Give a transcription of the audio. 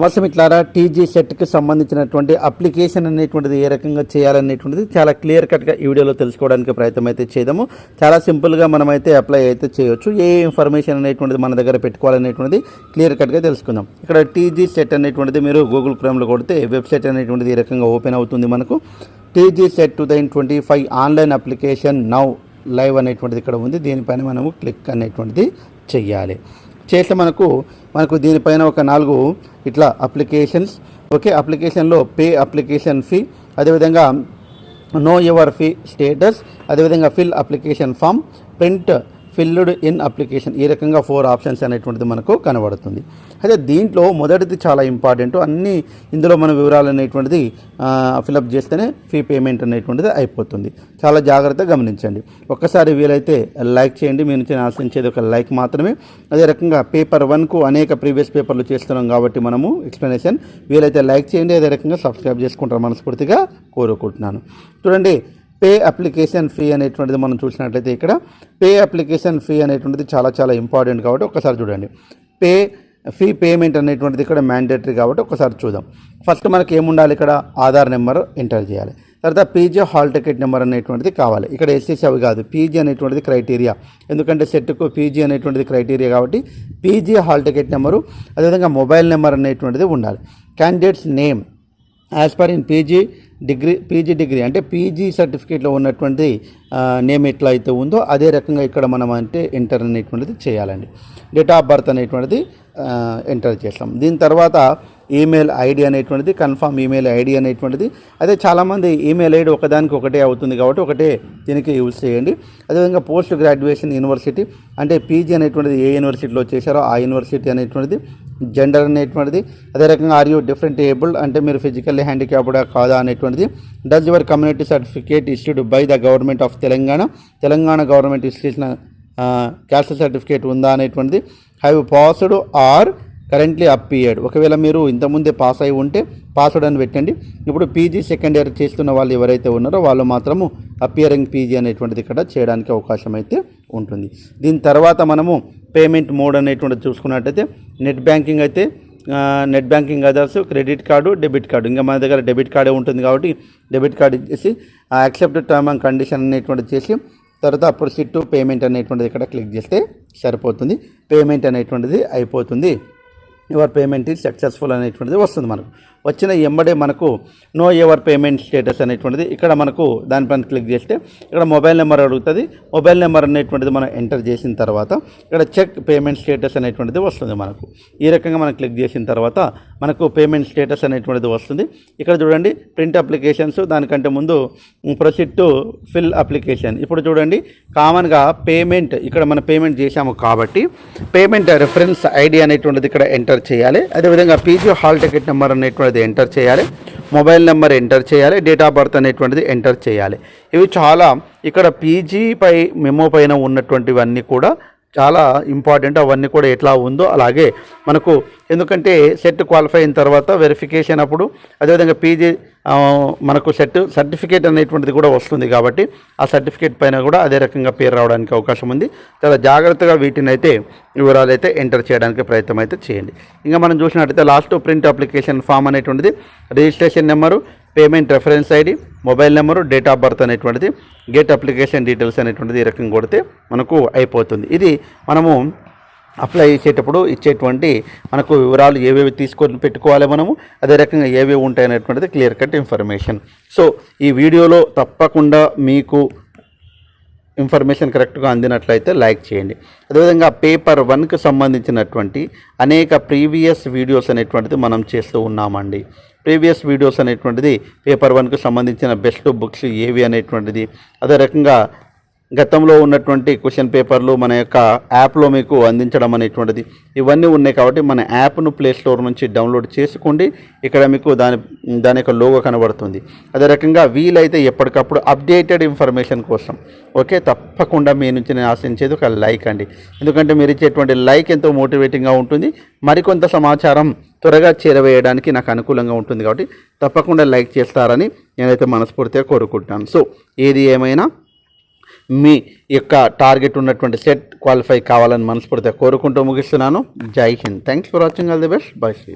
సమస్య టీజీ సెట్కి సంబంధించినటువంటి అప్లికేషన్ అనేటువంటిది ఏ రకంగా చేయాలనేటువంటిది చాలా క్లియర్ కట్గా ఈ వీడియోలో తెలుసుకోవడానికి ప్రయత్నం అయితే చేద్దాము. చాలా సింపుల్గా మనమైతే అప్లై అయితే చేయొచ్చు. ఏ ఇన్ఫర్మేషన్ అనేటువంటిది మన దగ్గర పెట్టుకోవాలనేటువంటిది క్లియర్ కట్గా తెలుసుకుందాం. ఇక్కడ టీజీ సెట్ అనేటువంటిది మీరు గూగుల్ క్రోమ్లో కొడితే వెబ్సైట్ అనేటువంటిది ఈ రకంగా ఓపెన్ అవుతుంది మనకు. TG set two thousand twenty five online application now live అనేటువంటిది ఇక్కడ ఉంది. దీనిపైన మనము క్లిక్ అనేటువంటిది చెయ్యాలి. చేస్తే మనకు మనకు దీనిపైన ఒక నాలుగు ఇట్లా అప్లికేషన్స్. ఓకే అప్లికేషన్లో పే అప్లికేషన్ ఫీ అదేవిధంగా నో యువర్ ఫీ స్టేటస్ అదేవిధంగా fill application form print filled in application ఈ రకంగా ఫోర్ ఆప్షన్స్ అనేటువంటిది మనకు కనబడుతుంది. అయితే దీంట్లో మొదటిది చాలా ఇంపార్టెంట్. అన్ని ఇందులో మన వివరాలు అనేటువంటిది ఫిలప్ చేస్తేనే ఫీ పేమెంట్ అనేటువంటిది అయిపోతుంది. చాలా జాగ్రత్తగా గమనించండి. ఒక్కసారి వీలైతే లైక్ చేయండి. మీ నుంచి నేను ఆశించేది ఒక లైక్ మాత్రమే. అదే రకంగా పేపర్ వన్కు అనేక ప్రీవియస్ పేపర్లు చేస్తున్నాం కాబట్టి మనము ఎక్స్ప్లెనేషన్ వీలైతే లైక్ చేయండి. అదే రకంగా సబ్స్క్రైబ్ చేసుకుంటారు మనస్ఫూర్తిగా కోరుకుంటున్నాను. చూడండి పే అప్లికేషన్ ఫీ అనేటువంటిది మనం చూసినట్లయితే ఇక్కడ పే అప్లికేషన్ ఫీ అనేటువంటిది చాలా చాలా ఇంపార్టెంట్ కాబట్టి ఒకసారి చూడండి. పే ఫీ పేమెంట్ అనేటువంటిది ఇక్కడ మ్యాండేటరీ కాబట్టి ఒకసారి చూద్దాం. ఫస్ట్ మనకి ఏముండాలి ఇక్కడ? ఆధార్ నెంబర్ ఎంటర్ చేయాలి. తర్వాత పీజీ హాల్ టికెట్ నెంబర్ అనేటువంటిది కావాలి. ఇక్కడ ఎస్ఎస్ అవి కాదు. పీజీ అనేటువంటిది క్రైటీరియా. ఎందుకంటే సెట్కు పీజీ అనేటువంటిది క్రైటీరియా కాబట్టి పీజీ హాల్ టికెట్ నెంబరు అదేవిధంగా మొబైల్ నెంబర్ అనేటువంటిది ఉండాలి. Candidates name as per in PG degree PG degree అంటే పీజీ సర్టిఫికేట్లో ఉన్నటువంటి నేమ్ ఎట్లా అయితే ఉందో అదే రకంగా ఇక్కడ మనం అంటే ఎంటర్ అనేటువంటిది చేయాలండి. డేట్ ఆఫ్ బర్త్ అనేటువంటిది ఎంటర్ చేస్తాం. దీని తర్వాత ఈమెయిల్ ఐడి అనేటువంటిది కన్ఫామ్ ఈమెయిల్ ఐడి అనేటువంటిది. అదే చాలామంది ఈమెయిల్ ఐడి ఒకదానికి ఒకటే అవుతుంది కాబట్టి ఒకటే దీనికి యూజ్ చేయండి. అదేవిధంగా పోస్ట్ గ్రాడ్యుయేషన్ యూనివర్సిటీ అంటే పీజీ అనేటువంటిది ఏ యూనివర్సిటీలో చేశారో ఆ యూనివర్సిటీ అనేటువంటిది జెండర్ అనేటువంటిది అదే రకంగా ఆర్ యూ డిఫరెంట్ ఏబుల్డ్ అంటే మీరు ఫిజికల్లీ హ్యాండిక్యాప్డ్ కాదా అనేటువంటిది. Does your community certificate issued by the government of Telangana Telangana government ఇచ్చిన క్యాస్ట్ సర్టిఫికేట్ ఉందా అనేటువంటిది. Have passed or currently appeared ఒకవేళ మీరు ఇంతకుముందే పాస్ అయి ఉంటే పాస్వర్డ్ అని పెట్టండి. ఇప్పుడు పీజీ సెకండ్ ఇయర్ చేస్తున్న వాళ్ళు ఎవరైతే ఉన్నారో వాళ్ళు మాత్రము అపియరింగ్ పీజీ అనేటువంటిది ఇక్కడ చేయడానికి అవకాశం అయితే ఉంటుంది. దీని తర్వాత మనము పేమెంట్ మోడ్ అనేటువంటిది చూసుకున్నట్టయితే నెట్ బ్యాంకింగ్ అయితే net banking others credit card debit card. ఇంకా మన దగ్గర డెబిట్ కార్డే ఉంటుంది కాబట్టి డెబిట్ కార్డు ఇచ్చేసి యాక్సెప్ట్ టర్మ్ అండ్ కండిషన్ అనేటువంటిది చేసి తర్వాత అప్పుడు సిట్ పేమెంట్ అనేటువంటిది ఇక్కడ క్లిక్ చేస్తే సరిపోతుంది. పేమెంట్ అనేటువంటిది అయిపోతుంది. యువర్ పేమెంట్ ఈజ్ సక్సెస్ఫుల్ అనేటువంటిది వస్తుంది మనకు. వచ్చిన ఎంబడే మనకు నో ఎవర్ పేమెంట్ స్టేటస్ అనేటువంటిది ఇక్కడ మనకు దానిపైన క్లిక్ చేస్తే ఇక్కడ మొబైల్ నెంబర్ అడుగుతుంది. మొబైల్ నెంబర్ అనేటువంటిది మనం ఎంటర్ చేసిన తర్వాత ఇక్కడ చెక్ పేమెంట్ స్టేటస్ అనేటువంటిది వస్తుంది మనకు. ఈ రకంగా మనం క్లిక్ చేసిన తర్వాత మనకు పేమెంట్ స్టేటస్ అనేటువంటిది వస్తుంది. ఇక్కడ చూడండి ప్రింట్ అప్లికేషన్స్ దానికంటే ముందు ప్రొసీడ్ టు ఫిల్ అప్లికేషన్. ఇప్పుడు చూడండి కామన్గా పేమెంట్ ఇక్కడ మనం పేమెంట్ చేశాము కాబట్టి పేమెంట్ రిఫరెన్స్ ఐడి అనేటువంటిది ఇక్కడ ఎంటర్ చేయాలి. అదేవిధంగా పీజీ హాల్ టికెట్ నెంబర్ అనేటువంటిది ఎంటర్ చేయాలి. మొబైల్ నెంబర్ ఎంటర్ చేయాలి. డేట్ ఆఫ్ బర్త్ అనేటువంటిది ఎంటర్ చేయాలి. ఇవి చాలా ఇక్కడ పీజీ పై మెమో పైన ఉన్నటువంటివన్నీ కూడా చాలా ఇంపార్టెంట్ అవన్నీ కూడా ఎట్లా ఉందో అలాగే మనకు ఎందుకంటే సెట్ క్వాలిఫై అయిన తర్వాత వెరిఫికేషన్ అప్పుడు అదేవిధంగా పీజీ మనకు సెట్ సర్టిఫికేట్ అనేటువంటిది కూడా వస్తుంది కాబట్టి ఆ సర్టిఫికేట్ పైన కూడా అదే రకంగా పేరు రావడానికి అవకాశం ఉంది. చాలా జాగ్రత్తగా వీటిని అయితే వివరాలు అయితే ఎంటర్ చేయడానికి ప్రయత్నం అయితే చేయండి. ఇంకా మనం చూసినట్టయితే లాస్ట్ ప్రింట్ అప్లికేషన్ ఫామ్ అనేటువంటిది. Registration number payment reference ID mobile number date of birth అనేటువంటిది గేట్ అప్లికేషన్ డీటెయిల్స్ అనేటువంటిది ఈ రకంగా కొడితే మనకు అయిపోతుంది. ఇది మనము అప్లై చేసేటప్పుడు ఇచ్చేటువంటి మనకు వివరాలు ఏవేవి తీసుకొని పెట్టుకోవాలి మనము అదే రకంగా ఏవేవి ఉంటాయనేటువంటిది క్లియర్ కట్ ఇన్ఫర్మేషన్. సో ఈ వీడియోలో తప్పకుండా మీకు ఇన్ఫర్మేషన్ కరెక్ట్గా అందినట్లయితే లైక్ చేయండి. అదేవిధంగా పేపర్ వన్కి సంబంధించినటువంటి అనేక ప్రీవియస్ వీడియోస్ అనేటువంటిది మనం చేస్తూ ఉన్నామండి. ప్రీవియస్ వీడియోస్ అనేటువంటిది పేపర్ వన్కి సంబంధించిన బెస్ట్ బుక్స్ ఏవి అనేటువంటిది అదే రకంగా గతంలో ఉన్నటువంటి క్వశ్చన్ పేపర్లు మన యొక్క యాప్లో మీకు అందించడం అనేటువంటిది. ఇవన్నీ ఉన్నాయి కాబట్టి మన యాప్ను ప్లే స్టోర్ నుంచి డౌన్లోడ్ చేసుకోండి. ఇక్కడ మీకు దాని దాని యొక్క లోగో కనబడుతుంది. అదే రకంగా వీలైతే ఎప్పటికప్పుడు అప్డేటెడ్ ఇన్ఫర్మేషన్ కోసం ఓకే? తప్పకుండా మీ నుంచి నేను ఆశించేది ఒక లైక్ అండి. ఎందుకంటే మీరు ఇచ్చేటువంటి లైక్ ఎంతో మోటివేటింగ్గా ఉంటుంది. మరికొంత సమాచారం త్వరగా చేరవేయడానికి నాకు అనుకూలంగా ఉంటుంది కాబట్టి తప్పకుండా లైక్ చేస్తారని నేనైతే మనస్ఫూర్తిగా కోరుకుంటాను సో ఏది ఏమైనా మీ యొక్క టార్గెట్ ఉన్నటువంటి సెట్ క్వాలిఫై కావాలని మనస్ఫూర్తిగా కోరుకుంటూ ముగిస్తున్నాను. జై Hind. Thanks for watching all the best bye see